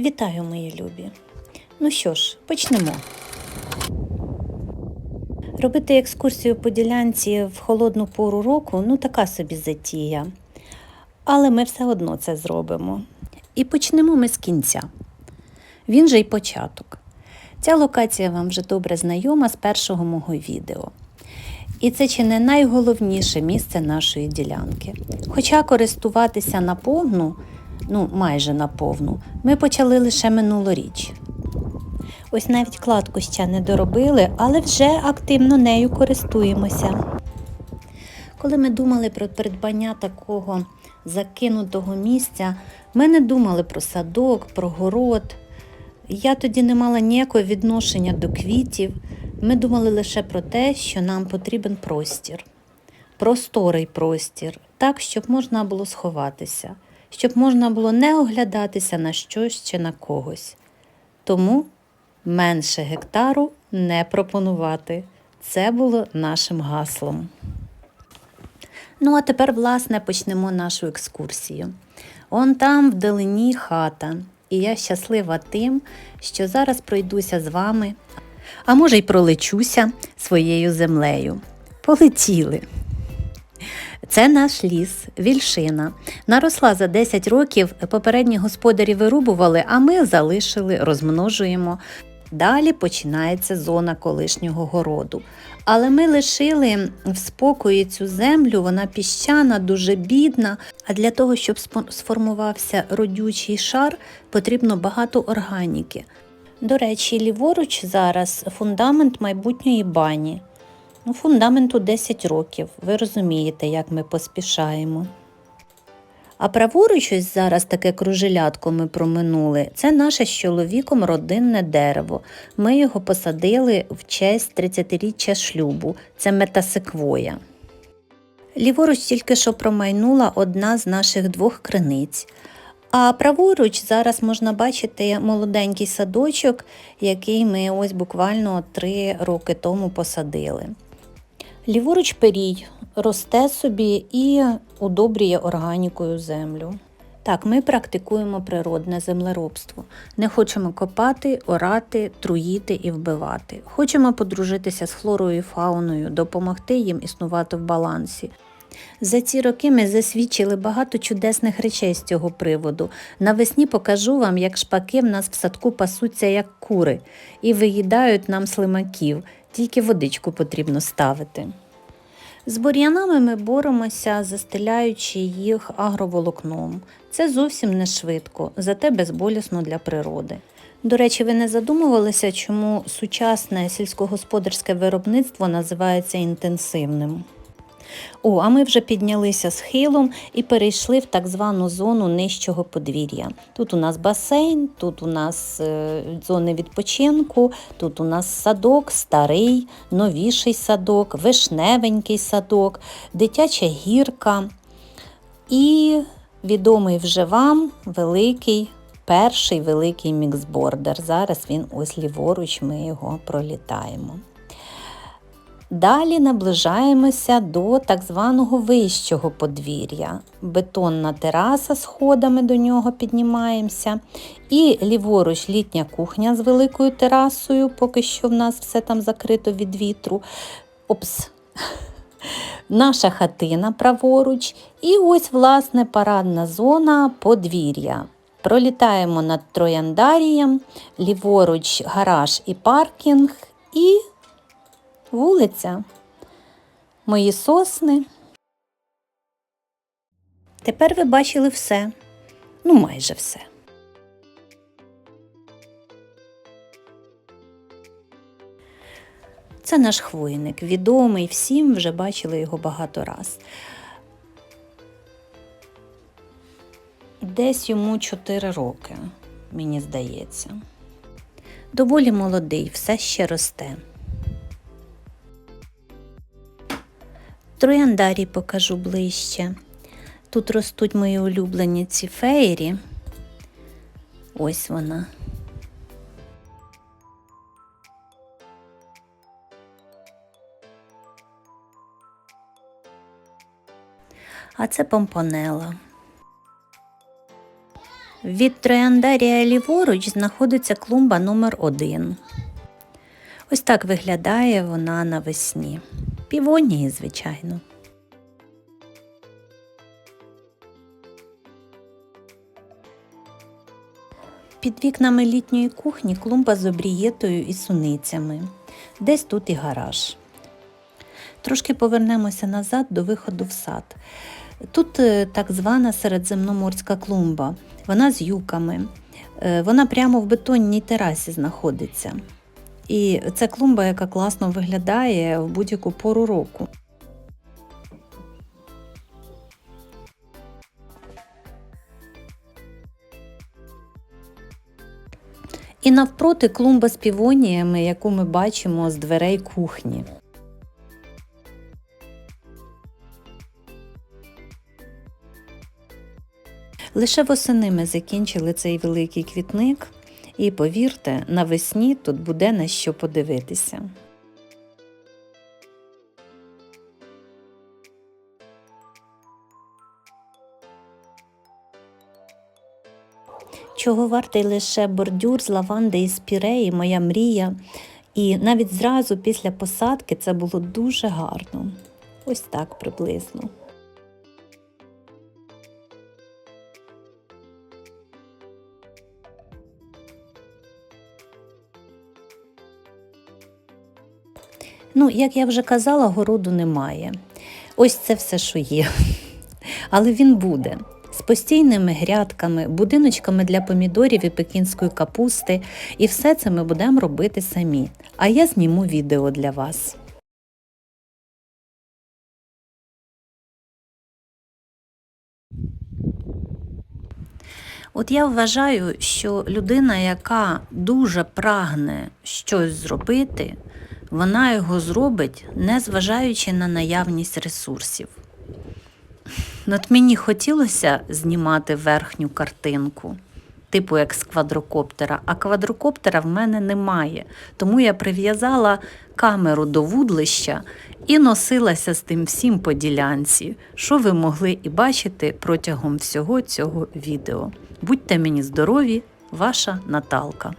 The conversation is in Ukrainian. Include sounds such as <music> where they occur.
Вітаю, мої любі! Ну що ж, почнемо. Робити екскурсію по ділянці в холодну пору року ну така собі затія. Але ми все одно це зробимо. І почнемо ми з кінця. Він же й початок. Ця локація вам вже добре знайома з першого мого відео. І це чи не найголовніше місце нашої ділянки. Хоча користуватися наповну, ну майже наповну, ми почали лише минулоріч. Ось навіть кладку ще не доробили, але вже активно нею користуємося. Коли ми думали про придбання такого закинутого місця, ми не думали про садок, про город. Я тоді не мала ніякого відношення до квітів. Ми думали лише про те, що нам потрібен простір, просторий простір, так, щоб можна було сховатися, щоб можна було не оглядатися на щось чи на когось. Тому менше гектару не пропонувати. Це було нашим гаслом. Ну, а тепер, власне, почнемо нашу екскурсію. Он там вдалині хата, і я щаслива тим, що зараз пройдуся з вами, а може й пролечуся своєю землею. Полетіли. Це наш ліс, вільшина. Наросла за 10 років, попередні господарі вирубували, а ми залишили, розмножуємо. Далі починається зона колишнього городу. Але ми лишили в спокої цю землю, вона піщана, дуже бідна. А для того, щоб сформувався родючий шар, потрібно багато органіки. До речі, ліворуч зараз фундамент майбутньої бані. Ну, фундаменту 10 років. Ви розумієте, як ми поспішаємо. А праворуч ось зараз таке кружелятко ми проминули. Це наше з чоловіком родинне дерево. Ми його посадили в честь 30-річчя шлюбу. Це метасеквоя. Ліворуч тільки що промайнула одна з наших двох криниць. А праворуч зараз можна бачити молоденький садочок, який ми ось буквально три роки тому посадили. Ліворуч перій росте собі і удобрює органікою землю. Так, ми практикуємо природне землеробство. Не хочемо копати, орати, труїти і вбивати. Хочемо подружитися з флорою і фауною, допомогти їм існувати в балансі. За ці роки ми засвідчили багато чудесних речей з цього приводу. Навесні покажу вам, як шпаки в нас в садку пасуться як кури і виїдають нам слимаків, тільки водичку потрібно ставити. З бур'янами ми боремося, застеляючи їх агроволокном. Це зовсім не швидко, зате безболісно для природи. До речі, ви не задумувалися, чому сучасне сільськогосподарське виробництво називається інтенсивним? О, а ми вже піднялися схилом і перейшли в так звану зону нижчого подвір'я. Тут у нас басейн, тут у нас е, зони відпочинку, тут у нас садок, старий, новіший садок, вишневенький садок, дитяча гірка і відомий вже вам великий. Перший великий міксбордер. Зараз він ось ліворуч, ми його пролітаємо. Далі наближаємося до так званого вищого подвір'я. Бетонна тераса, сходами до нього піднімаємося. І ліворуч літня кухня з великою терасою, поки що в нас все там закрито від вітру. Опс. Наша хатина праворуч. І ось, власне, парадна зона подвір'я. Пролітаємо над Трояндарієм, ліворуч гараж і паркінг, і вулиця, мої сосни. Тепер ви бачили все, ну майже все. Це наш хвойник, відомий всім, вже бачили його багато раз. Десь йому 4 роки, мені здається. Доволі молодий, все ще росте. Трояндарі покажу ближче. Тут ростуть мої улюблені ці феєрі. Ось вона. А це помпонела. Від трояндарія ліворуч знаходиться клумба номер 1 Ось так виглядає вона навесні. Півонії, звичайно. Під вікнами літньої кухні клумба з обрієтою і суницями. Десь тут і гараж. Трошки повернемося назад до виходу в сад. Тут е, так звана середземноморська клумба. Вона з юками. Е, Вона прямо в бетонній терасі знаходиться. І це клумба, яка класно виглядає в будь-яку пору року. І навпроти клумба з півоніями, яку ми бачимо з дверей кухні. Лише восени ми закінчили цей великий квітник, і повірте, навесні тут буде на що подивитися. Чого вартий лише бордюр з лаванди і спіреї, моя мрія. І навіть зразу після посадки це було дуже гарно. Ось так приблизно. Ну, як я вже казала, городу немає. Ось це все, що є. <laughs> Але він буде. З постійними грядками, будиночками для помідорів і пекінської капусти. І все це ми будемо робити самі. А я зніму відео для вас. От я вважаю, що людина, яка дуже прагне щось зробити, вона його зробить, не зважаючи на наявність ресурсів. От мені хотілося знімати верхню картинку, типу як з квадрокоптера, а квадрокоптера в мене немає. Тому я прив'язала камеру до вудлища і носилася з тим всім по ділянці, що ви могли і бачити протягом всього цього відео. Будьте мені здорові, ваша Наталка.